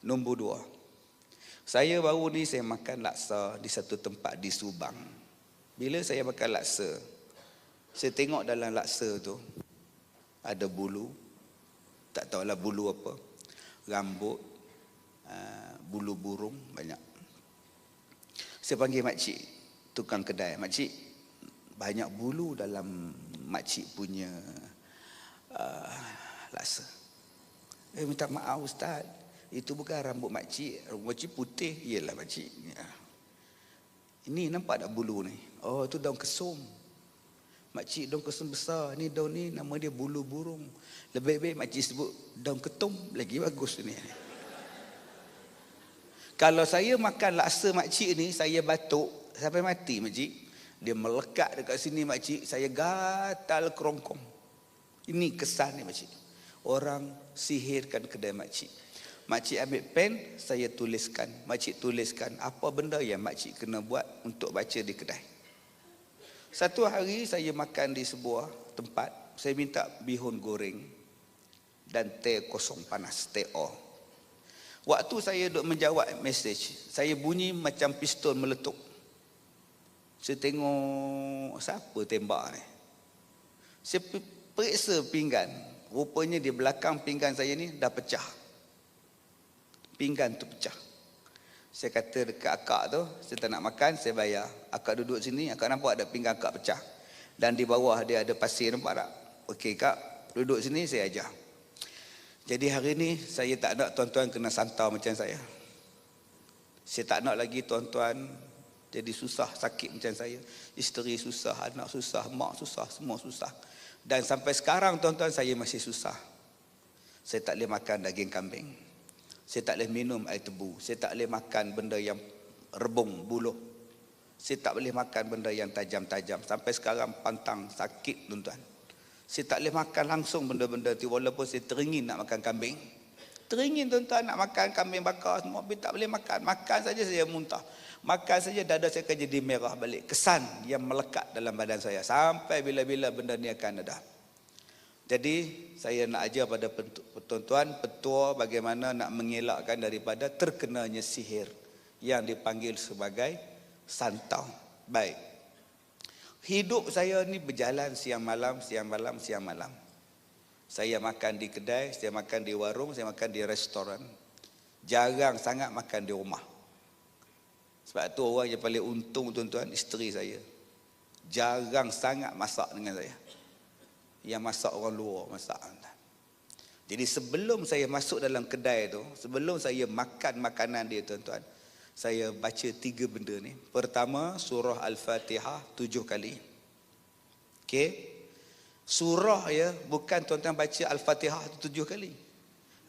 Nombor dua. Saya baru ni saya makan laksa di satu tempat di Subang. Bila saya makan laksa, saya tengok dalam laksa tu ada bulu. Tak tahulah bulu apa. Rambut, uh, bulu burung banyak. Saya panggil makcik, tukang kedai. Makcik, banyak bulu dalam makcik punya uh, laksa. Eh minta maaf ustaz. Itu bukan rambut makcik. Rambut makcik putih. Iyalah makcik. Ya. Ini nampak tak bulu ni? Oh itu daun kesum. Makcik daun kesum besar. Ni daun ni nama dia bulu burung. Lebih baik makcik sebut daun ketum. Lagi bagus ni. Kalau saya makan laksa makcik ni, saya batuk sampai mati makcik. Dia melekat dekat sini makcik. Saya gatal kerongkong. Ini kesan ni makcik. Orang sihirkan kedai makcik. Makcik ambil pen, saya tuliskan. Makcik tuliskan apa benda yang makcik kena buat untuk baca di kedai. Satu hari saya makan di sebuah tempat, saya minta bihun goreng dan teh kosong panas, teh o. Waktu saya duk menjawab mesej, saya bunyi macam pistol meletup. Saya tengok siapa tembak ni. Saya periksa pinggan, rupanya di belakang pinggan saya ni dah pecah pinggan tu pecah. Saya kata dekat akak tu, saya tak nak makan, saya bayar. Akak duduk sini, akak nampak ada pinggan akak pecah. Dan di bawah dia ada pasir, nampak tak? Okey kak, duduk sini saya ajar. Jadi hari ni saya tak nak tuan-tuan kena santau macam saya. Saya tak nak lagi tuan-tuan jadi susah, sakit macam saya. Isteri susah, anak susah, mak susah, semua susah. Dan sampai sekarang tuan-tuan saya masih susah. Saya tak boleh makan daging kambing. Saya tak boleh minum air tebu. Saya tak boleh makan benda yang rebung, buluh. Saya tak boleh makan benda yang tajam-tajam. Sampai sekarang pantang, sakit tuan-tuan. Saya tak boleh makan langsung benda-benda itu walaupun saya teringin nak makan kambing. Teringin tuan-tuan nak makan kambing bakar semua. Tapi tak boleh makan. Makan saja saya muntah. Makan saja dada saya akan jadi merah balik. Kesan yang melekat dalam badan saya. Sampai bila-bila benda ni akan ada. Jadi saya nak ajar pada tuan-tuan petua bagaimana nak mengelakkan daripada terkenanya sihir yang dipanggil sebagai santau. Baik. Hidup saya ni berjalan siang malam, siang malam, siang malam. Saya makan di kedai, saya makan di warung, saya makan di restoran. Jarang sangat makan di rumah. Sebab tu orang yang paling untung tuan-tuan isteri saya. Jarang sangat masak dengan saya yang masak orang luar masak. Jadi sebelum saya masuk dalam kedai tu, sebelum saya makan makanan dia tuan-tuan, saya baca tiga benda ni. Pertama, surah Al-Fatihah tujuh kali. Okey. Surah ya, bukan tuan-tuan baca Al-Fatihah tujuh kali.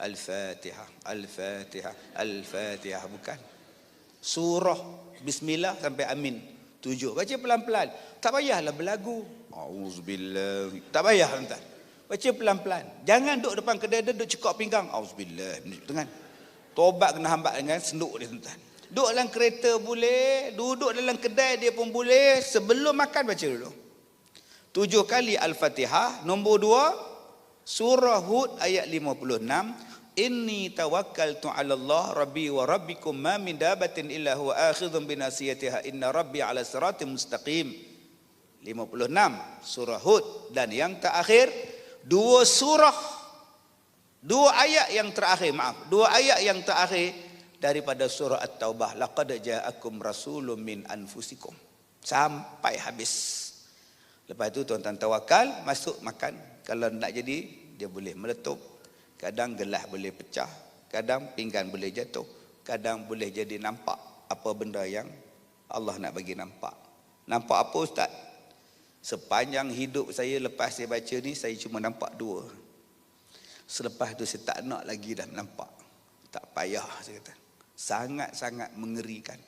Al-Fatihah, Al-Fatihah, Al-Fatihah, bukan. Surah Bismillah sampai Amin. Tujuh. Baca pelan-pelan. Tak payahlah berlagu. Auzubillah. Tak payah tuan. Baca pelan-pelan. Jangan duduk depan kedai dia duduk cekak pinggang. Auzubillah. Dengan tobat kena hambat dengan senduk dia tuan. Duduk dalam kereta boleh, duduk dalam kedai dia pun boleh, sebelum makan baca dulu. Tujuh kali Al-Fatihah, nombor dua, surah Hud ayat 56, Inni tawakkaltu 'ala Allah rabbi wa rabbikum ma min dabatin illa huwa akhidhun bi nasiyatiha. Inna rabbi 'ala siratim mustaqim. 56 surah Hud. Dan yang terakhir dua surah dua ayat yang terakhir maaf dua ayat yang terakhir daripada surah At-Taubah. Laqad ja'akum rasulun min anfusikum. Sampai habis. Lepas itu tuan-tuan tawakal masuk makan. Kalau nak jadi dia boleh meletup kadang gelas boleh pecah kadang pinggan boleh jatuh kadang boleh jadi nampak apa benda yang Allah nak bagi nampak nampak apa ustaz Sepanjang hidup saya lepas saya baca ni saya cuma nampak dua. Selepas tu saya tak nak lagi dah nampak. Tak payah saya kata. Sangat-sangat mengerikan.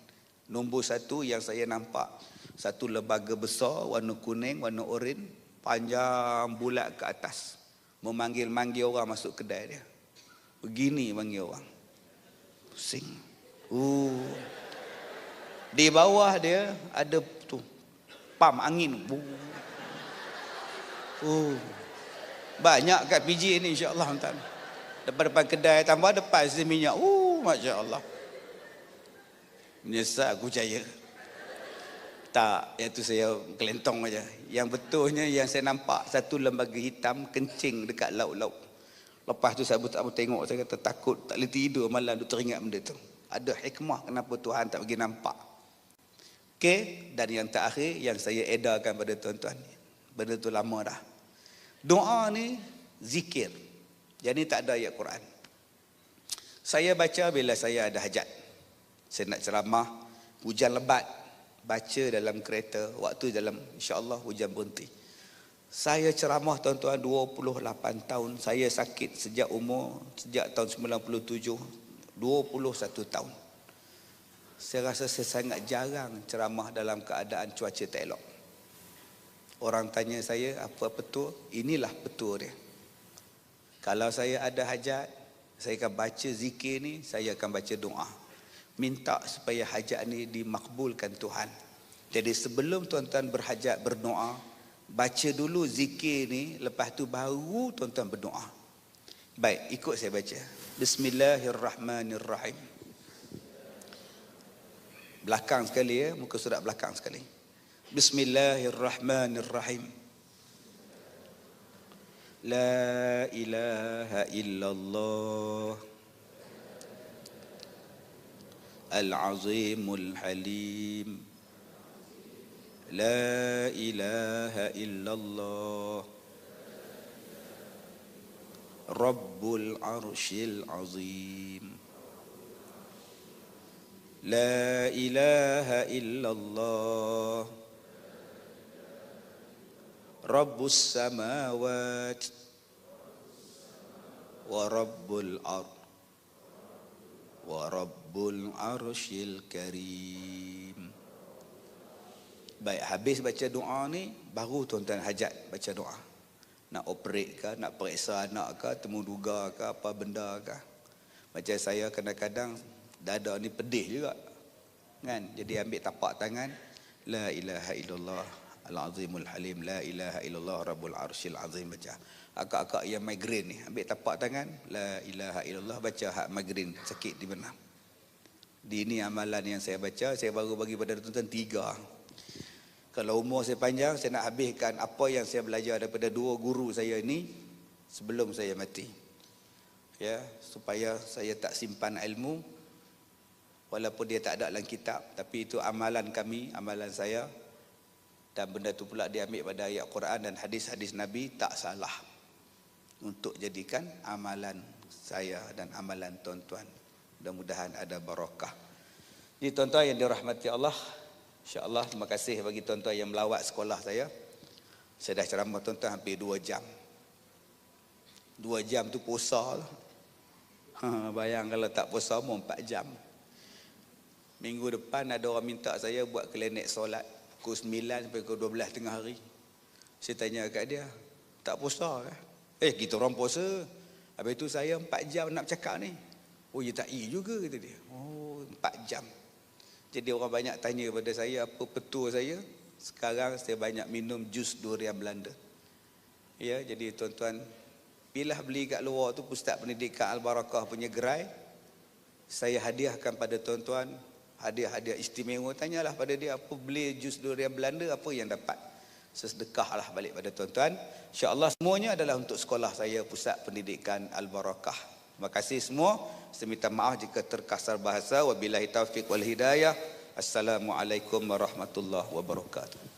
Nombor satu yang saya nampak satu lembaga besar warna kuning, warna oren, panjang bulat ke atas. Memanggil-manggil orang masuk kedai dia. Begini panggil orang. Pusing. Uh. Di bawah dia ada pam angin. Oh. Banyak kat PJ ni insya-Allah tuan. Depan-depan kedai tambah depan sisi minyak. Uh, Masya Allah. Menyesal aku percaya. Tak, yang tu saya kelentong aja. Yang betulnya yang saya nampak satu lembaga hitam kencing dekat laut-laut. Lepas tu saya tak tengok, saya kata takut, tak boleh tidur malam tu teringat benda tu. Ada hikmah kenapa Tuhan tak bagi nampak. Okey, dan yang terakhir yang saya edarkan pada tuan-tuan. Benda tu lama dah. Doa ni zikir. Jadi tak ada ayat Quran. Saya baca bila saya ada hajat. Saya nak ceramah, hujan lebat, baca dalam kereta waktu dalam insya-Allah hujan berhenti. Saya ceramah tuan-tuan 28 tahun. Saya sakit sejak umur sejak tahun 97 21 tahun. Saya rasa saya sangat jarang ceramah dalam keadaan cuaca tak elok. Orang tanya saya apa betul? Inilah betul dia. Kalau saya ada hajat, saya akan baca zikir ni, saya akan baca doa minta supaya hajat ni dimakbulkan Tuhan. Jadi sebelum tuan-tuan berhajat berdoa, baca dulu zikir ni, lepas tu baru tuan-tuan berdoa. Baik, ikut saya baca. Bismillahirrahmanirrahim. Belakang sekali ya, muka surat belakang sekali. Bismillahirrahmanirrahim. La ilaha illallah. العظيم الحليم. لا إله إلا الله. رب العرش العظيم. لا إله إلا الله. رب السماوات ورب الأرض Warabbul arshil karim. Baik, habis baca doa ni Baru tuan-tuan hajat baca doa. Nak operate ke, nak periksa anak ke Temu duga ke, apa benda ke Macam saya kadang-kadang Dada ni pedih juga kan? Jadi ambil tapak tangan La ilaha illallah Al-azimul halim La ilaha illallah Rabbul arshil azim baca. Akak-akak yang migrain ni ambil tapak tangan la ilaha illallah baca hak migrain sakit di mana di ini amalan yang saya baca saya baru bagi pada tuan-tuan tiga. Kalau umur saya panjang saya nak habiskan apa yang saya belajar daripada dua guru saya ini sebelum saya mati. Ya supaya saya tak simpan ilmu walaupun dia tak ada dalam kitab tapi itu amalan kami amalan saya. Dan benda itu pula diambil pada ayat Quran dan hadis-hadis Nabi tak salah untuk jadikan amalan saya dan amalan tuan-tuan. Mudah-mudahan ada barakah. Jadi tuan-tuan yang dirahmati Allah, insya-Allah terima kasih bagi tuan-tuan yang melawat sekolah saya. Saya dah ceramah tuan-tuan hampir dua jam. Dua jam tu puasa lah. Ha, bayang kalau tak puasa mau empat jam. Minggu depan ada orang minta saya buat klinik solat pukul 9 sampai pukul 12 tengah hari. Saya tanya kat dia, tak puasa kan? Eh kita orang puasa. Habis itu saya empat jam nak cakap ni. Oh ya tak iya juga kata dia. Oh empat jam. Jadi orang banyak tanya pada saya apa petua saya. Sekarang saya banyak minum jus durian Belanda. Ya jadi tuan-tuan. Bila beli kat luar tu Pusat Pendidikan Al-Barakah punya gerai. Saya hadiahkan pada tuan-tuan. Hadiah-hadiah istimewa. Tanyalah pada dia apa beli jus durian Belanda apa yang dapat sesedekahlah balik pada tuan-tuan. Insya-Allah semuanya adalah untuk sekolah saya Pusat Pendidikan Al-Barakah. Terima kasih semua. Saya minta maaf jika terkasar bahasa. Wabillahi taufiq wal hidayah. Assalamualaikum warahmatullahi wabarakatuh.